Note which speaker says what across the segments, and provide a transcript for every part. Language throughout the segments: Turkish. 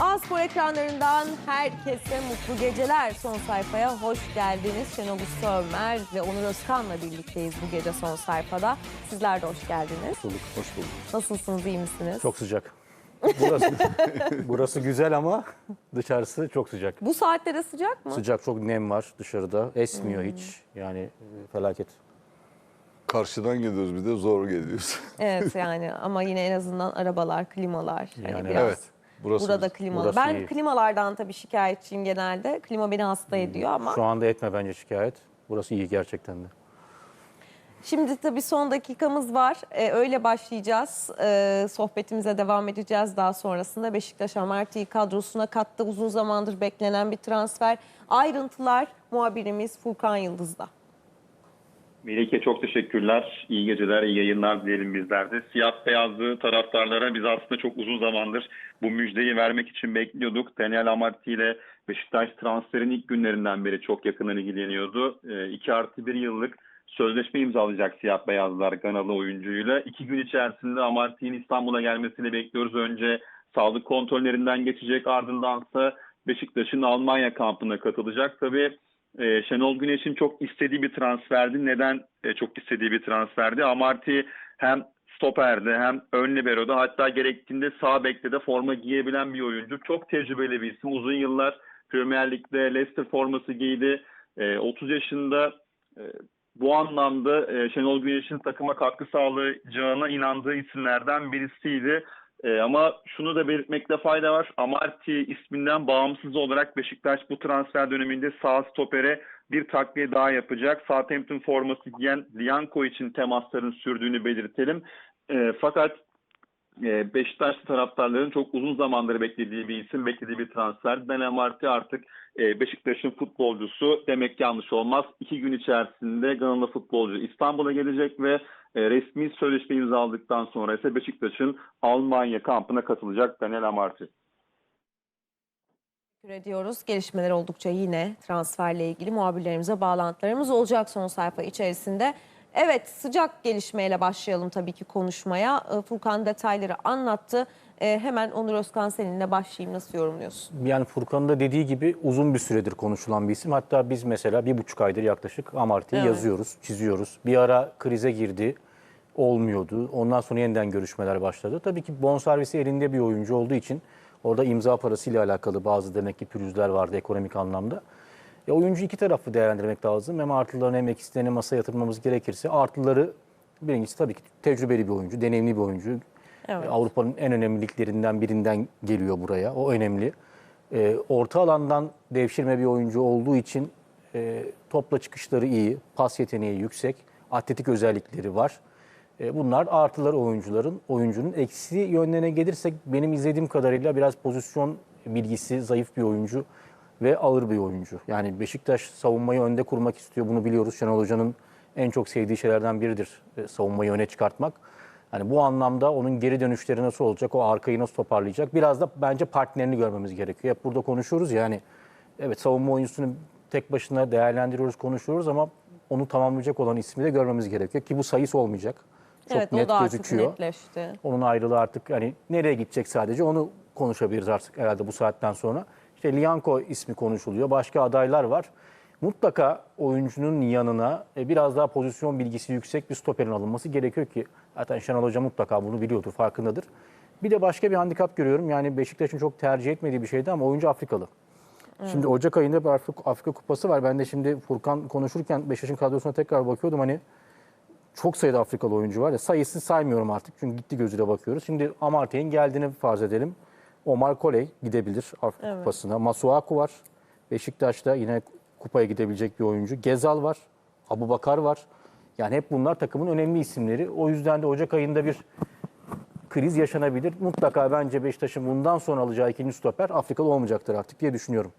Speaker 1: Aspor ekranlarından herkese mutlu geceler. Son sayfaya hoş geldiniz. Şenol Usta Ömer ve Onur Özkan'la birlikteyiz bu gece son sayfada. Sizler de hoş geldiniz.
Speaker 2: Bulduk, hoş bulduk.
Speaker 1: Nasılsınız, iyi misiniz?
Speaker 2: Çok sıcak. Burası, burası güzel ama dışarısı çok sıcak.
Speaker 1: Bu saatlere sıcak mı?
Speaker 2: Sıcak, çok nem var dışarıda. Esmiyor hiç. Yani e, felaket.
Speaker 3: Karşıdan geliyoruz bir de zor geliyoruz.
Speaker 1: Evet yani ama yine en azından arabalar, klimalar. Hani
Speaker 2: Yani
Speaker 1: biraz
Speaker 3: evet. Burası
Speaker 1: Burada.
Speaker 2: Burası
Speaker 1: Ben
Speaker 2: iyi.
Speaker 1: klimalardan tabii şikayetçiyim genelde. Klima beni hasta ediyor ama.
Speaker 2: Şu anda etme bence şikayet. Burası iyi gerçekten de.
Speaker 1: Şimdi tabii son dakikamız var. Ee, öyle başlayacağız. Ee, sohbetimize devam edeceğiz. Daha sonrasında Beşiktaş Amartyi kadrosuna kattı. Uzun zamandır beklenen bir transfer. Ayrıntılar muhabirimiz Furkan Yıldız'da.
Speaker 4: Melike çok teşekkürler. İyi geceler, iyi yayınlar dileyelim bizler de. Siyah beyazlı taraftarlara biz aslında çok uzun zamandır bu müjdeyi vermek için bekliyorduk. Daniel Amartey ile Beşiktaş transferin ilk günlerinden beri çok yakından ilgileniyordu. 2 artı 1 yıllık sözleşme imzalayacak siyah beyazlar Ganalı oyuncuyla. İki gün içerisinde Amartey'in İstanbul'a gelmesini bekliyoruz. Önce sağlık kontrollerinden geçecek ardındansa Beşiktaş'ın Almanya kampına katılacak. Tabii ee, Şenol Güneş'in çok istediği bir transferdi. Neden e, çok istediği bir transferdi? Amarty hem stoperde hem ön libero'da hatta gerektiğinde sağ bekte de forma giyebilen bir oyuncu. Çok tecrübeli bir isim. Uzun yıllar Premier Lig'de Leicester forması giydi. E, 30 yaşında e, bu anlamda e, Şenol Güneş'in takıma katkı sağlayacağına inandığı isimlerden birisiydi. E, ama şunu da belirtmekte fayda var. Amarty isminden bağımsız olarak Beşiktaş bu transfer döneminde sağ stopere bir takviye daha yapacak. Southampton forması giyen Lianco için temasların sürdüğünü belirtelim. E, fakat e, Beşiktaşlı taraftarların çok uzun zamandır beklediği bir isim, beklediği bir transfer. Ben Amarty artık e, Beşiktaş'ın futbolcusu demek yanlış olmaz. İki gün içerisinde Ganalı futbolcu İstanbul'a gelecek ve e, resmi sözleşme imzaladıktan sonra ise Beşiktaş'ın Almanya kampına katılacak Daniel Amarty.
Speaker 1: Teşekkür ediyoruz. Gelişmeler oldukça yine transferle ilgili muhabirlerimize bağlantılarımız olacak son sayfa içerisinde. Evet sıcak gelişmeyle başlayalım tabii ki konuşmaya. Ee, Furkan detayları anlattı. Ee, Hemen Onur Özkan seninle başlayayım. Nasıl yorumluyorsun?
Speaker 2: Yani Furkan'ın da dediği gibi uzun bir süredir konuşulan bir isim. Hatta biz mesela bir buçuk aydır yaklaşık Amarty'yi
Speaker 1: Evet.
Speaker 2: yazıyoruz, çiziyoruz. Bir ara krize girdi, olmuyordu. Ondan sonra yeniden görüşmeler başladı. Tabii ki bonservisi elinde bir oyuncu olduğu için orada imza parasıyla alakalı bazı demek ki pürüzler vardı ekonomik anlamda. E, oyuncu iki tarafı değerlendirmek lazım. Hem artılarını hem eksilerini masaya yatırmamız gerekirse artıları birincisi tabii ki tecrübeli bir oyuncu, deneyimli bir oyuncu.
Speaker 1: Evet.
Speaker 2: E, Avrupa'nın en önemli liglerinden birinden geliyor buraya. O önemli. E, orta alandan devşirme bir oyuncu olduğu için e, topla çıkışları iyi, pas yeteneği yüksek, atletik özellikleri var. E, bunlar artıları oyuncuların. Oyuncunun eksi yönlerine gelirsek benim izlediğim kadarıyla biraz pozisyon bilgisi zayıf bir oyuncu ve ağır bir oyuncu. Yani Beşiktaş savunmayı önde kurmak istiyor. Bunu biliyoruz. Şenol Hoca'nın en çok sevdiği şeylerden biridir e, savunmayı öne çıkartmak. Hani bu anlamda onun geri dönüşleri nasıl olacak, o arkayı nasıl toparlayacak? Biraz da bence partnerini görmemiz gerekiyor. Hep burada konuşuyoruz ya hani evet savunma oyuncusunu tek başına değerlendiriyoruz, konuşuyoruz ama onu tamamlayacak olan ismi de görmemiz gerekiyor ki bu sayısı olmayacak. Çok
Speaker 1: evet
Speaker 2: net
Speaker 1: o da artık
Speaker 2: gözüküyor.
Speaker 1: netleşti.
Speaker 2: Onun ayrılığı artık hani nereye gidecek sadece onu konuşabiliriz artık herhalde bu saatten sonra. İşte Lianco ismi konuşuluyor. Başka adaylar var. Mutlaka oyuncunun yanına e, biraz daha pozisyon bilgisi yüksek bir stoperin alınması gerekiyor ki zaten Şenol Hoca mutlaka bunu biliyordur, farkındadır. Bir de başka bir handikap görüyorum. Yani Beşiktaş'ın çok tercih etmediği bir şeydi ama oyuncu Afrikalı. Şimdi Ocak ayında bir Afrika, Afrika Kupası var. Ben de şimdi Furkan konuşurken Beşiktaş'ın kadrosuna tekrar bakıyordum. Hani çok sayıda Afrikalı oyuncu var ya sayısını saymıyorum artık çünkü gitti gözüyle bakıyoruz. Şimdi Amartey'in geldiğini farz edelim. Omar Koley gidebilir Afrika Kupası'na. Masuaku var. Beşiktaş'ta yine kupaya gidebilecek bir oyuncu. Gezal var. Abu Bakar var. Yani hep bunlar takımın önemli isimleri. O yüzden de Ocak ayında bir kriz yaşanabilir. Mutlaka bence Beşiktaş'ın bundan sonra alacağı ikinci stoper Afrikalı olmayacaktır artık diye düşünüyorum.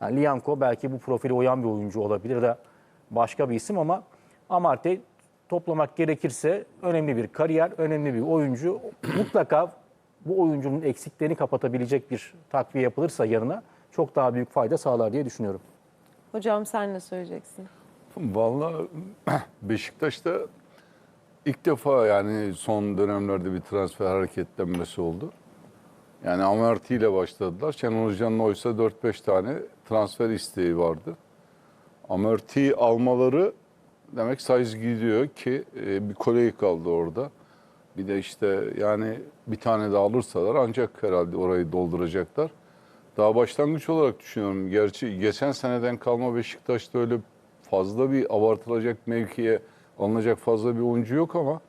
Speaker 2: Yani Lianco belki bu profile uyan bir oyuncu olabilir da başka bir isim ama Amartey toplamak gerekirse önemli bir kariyer, önemli bir oyuncu. Mutlaka bu oyuncunun eksiklerini kapatabilecek bir takviye yapılırsa yanına çok daha büyük fayda sağlar diye düşünüyorum.
Speaker 1: Hocam sen ne söyleyeceksin?
Speaker 3: Vallahi Beşiktaş'ta ilk defa yani son dönemlerde bir transfer hareketlenmesi oldu. Yani Amarty ile başladılar. Şenol Hoca'nın oysa 4-5 tane transfer isteği vardı. Amarty almaları demek sayız gidiyor ki e, bir koleyi kaldı orada. Bir de işte yani bir tane de alırsalar ancak herhalde orayı dolduracaklar. Daha başlangıç olarak düşünüyorum. Gerçi geçen seneden kalma Beşiktaş'ta öyle fazla bir abartılacak mevkiye alınacak fazla bir oyuncu yok ama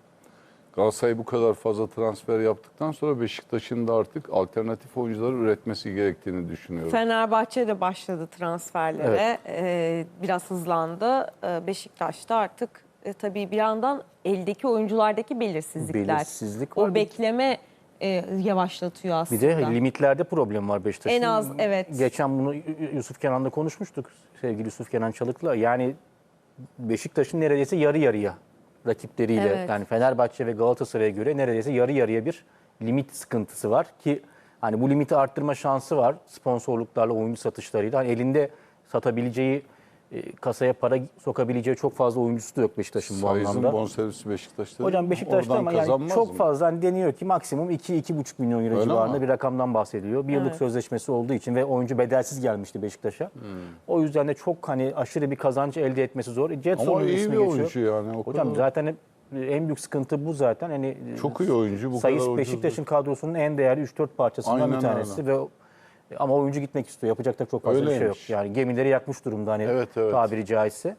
Speaker 3: Galatasaray bu kadar fazla transfer yaptıktan sonra Beşiktaş'ın da artık alternatif oyuncuları üretmesi gerektiğini düşünüyorum.
Speaker 1: Fenerbahçe de başladı transferlere. Ee, biraz hızlandı. Ee, Beşiktaş'ta artık e, tabii bir yandan eldeki oyunculardaki belirsizlikler.
Speaker 2: Belirsizlik var.
Speaker 1: O bekleme e, yavaşlatıyor
Speaker 2: Bir
Speaker 1: aslında.
Speaker 2: de limitlerde problem var Beşiktaş'ın.
Speaker 1: En az, evet.
Speaker 2: Geçen bunu Yusuf Kenan'da konuşmuştuk sevgili Yusuf Kenan Çalık'la. Yani Beşiktaş'ın neredeyse yarı yarıya rakipleriyle
Speaker 1: Evet.
Speaker 2: yani Fenerbahçe ve Galatasaray'a göre neredeyse yarı yarıya bir limit sıkıntısı var ki hani bu limiti arttırma şansı var sponsorluklarla oyuncu satışlarıyla. Hani elinde satabileceği e, kasaya para sokabileceği çok fazla oyuncusu da yok Beşiktaş'ın bu
Speaker 3: Sayızın
Speaker 2: anlamda.
Speaker 3: bonservisi Beşiktaş'ta.
Speaker 2: Hocam? Beşiktaş'ta
Speaker 3: Oradan
Speaker 2: ama yani
Speaker 3: kazanmaz
Speaker 2: çok
Speaker 3: mı?
Speaker 2: fazla hani deniyor ki maksimum 2-2,5 milyon euro
Speaker 3: Öyle
Speaker 2: civarında
Speaker 3: mi?
Speaker 2: bir rakamdan bahsediliyor. Bir yıllık
Speaker 1: Evet.
Speaker 2: sözleşmesi olduğu için ve oyuncu bedelsiz gelmişti Beşiktaş'a.
Speaker 3: Hmm.
Speaker 2: O yüzden de çok hani aşırı bir kazancı elde etmesi zor. Jetson
Speaker 3: Ama iyi
Speaker 2: ismi
Speaker 3: bir
Speaker 2: geçiyor.
Speaker 3: oyuncu yani. O
Speaker 2: Hocam
Speaker 3: kadar.
Speaker 2: zaten hep- en büyük sıkıntı bu zaten. Hani
Speaker 3: Çok iyi oyuncu, bu
Speaker 2: Sayıs
Speaker 3: kadar ucuz
Speaker 2: Beşiktaş'ın kadrosunun en değerli 3-4 parçasından
Speaker 3: Aynen
Speaker 2: bir tanesi
Speaker 3: öyle.
Speaker 2: ve ama oyuncu gitmek istiyor. Yapacak da çok fazla bir şey yok.
Speaker 3: Öyleymiş.
Speaker 2: Yani gemileri yakmış durumda hani
Speaker 3: Evet, evet.
Speaker 2: tabiri caizse.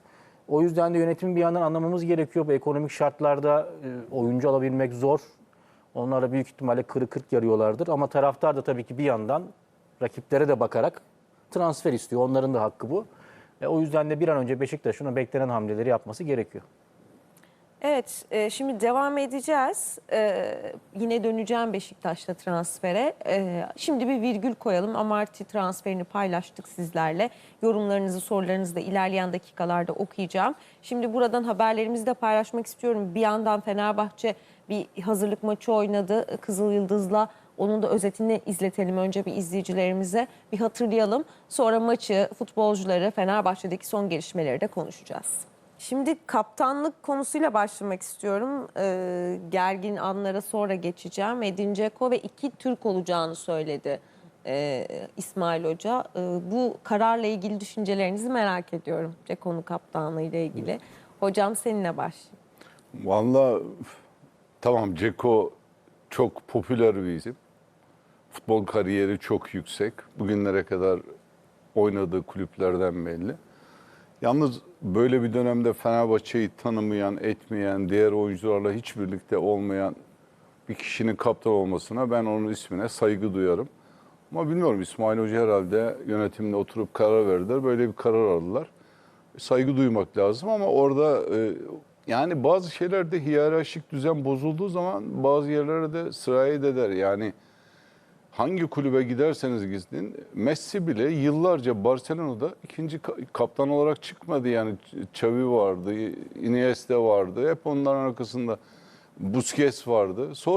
Speaker 2: O yüzden de yönetimin bir yandan anlamamız gerekiyor. Bu ekonomik şartlarda e, oyuncu alabilmek zor. Onlara büyük ihtimalle kırı kırk yarıyorlardır. Ama taraftar da tabii ki bir yandan rakiplere de bakarak transfer istiyor. Onların da hakkı bu. E, o yüzden de bir an önce Beşiktaş'ın beklenen hamleleri yapması gerekiyor.
Speaker 1: Evet, e, şimdi devam edeceğiz. E, yine döneceğim Beşiktaş'ta transfere. E, şimdi bir virgül koyalım. Amarty transferini paylaştık sizlerle. Yorumlarınızı, sorularınızı da ilerleyen dakikalarda okuyacağım. Şimdi buradan haberlerimizi de paylaşmak istiyorum. Bir yandan Fenerbahçe bir hazırlık maçı oynadı Kızıl Yıldız'la. Onun da özetini izletelim önce bir izleyicilerimize. Bir hatırlayalım. Sonra maçı, futbolcuları, Fenerbahçe'deki son gelişmeleri de konuşacağız. Şimdi kaptanlık konusuyla başlamak istiyorum. Ee, gergin anlara sonra geçeceğim. Edin Dzeko ve iki Türk olacağını söyledi ee, İsmail Hoca. Ee, bu kararla ilgili düşüncelerinizi merak ediyorum. Dzeko'nun kaptanlığı ile ilgili. Hocam seninle başlayayım.
Speaker 3: Valla tamam Ceko çok popüler bir isim. Futbol kariyeri çok yüksek. Bugünlere kadar oynadığı kulüplerden belli. Yalnız böyle bir dönemde Fenerbahçe'yi tanımayan, etmeyen, diğer oyuncularla hiç birlikte olmayan bir kişinin kaptan olmasına ben onun ismine saygı duyarım. Ama bilmiyorum İsmail Hoca herhalde yönetimle oturup karar verdiler. Böyle bir karar aldılar. Saygı duymak lazım ama orada e, yani bazı şeylerde hiyerarşik düzen bozulduğu zaman bazı yerlere de sırayet eder. Yani hangi kulübe giderseniz gidin Messi bile yıllarca Barcelona'da ikinci ka- kaptan olarak çıkmadı. Yani Xavi vardı, Iniesta vardı. Hep onların arkasında Busquets vardı. Sonra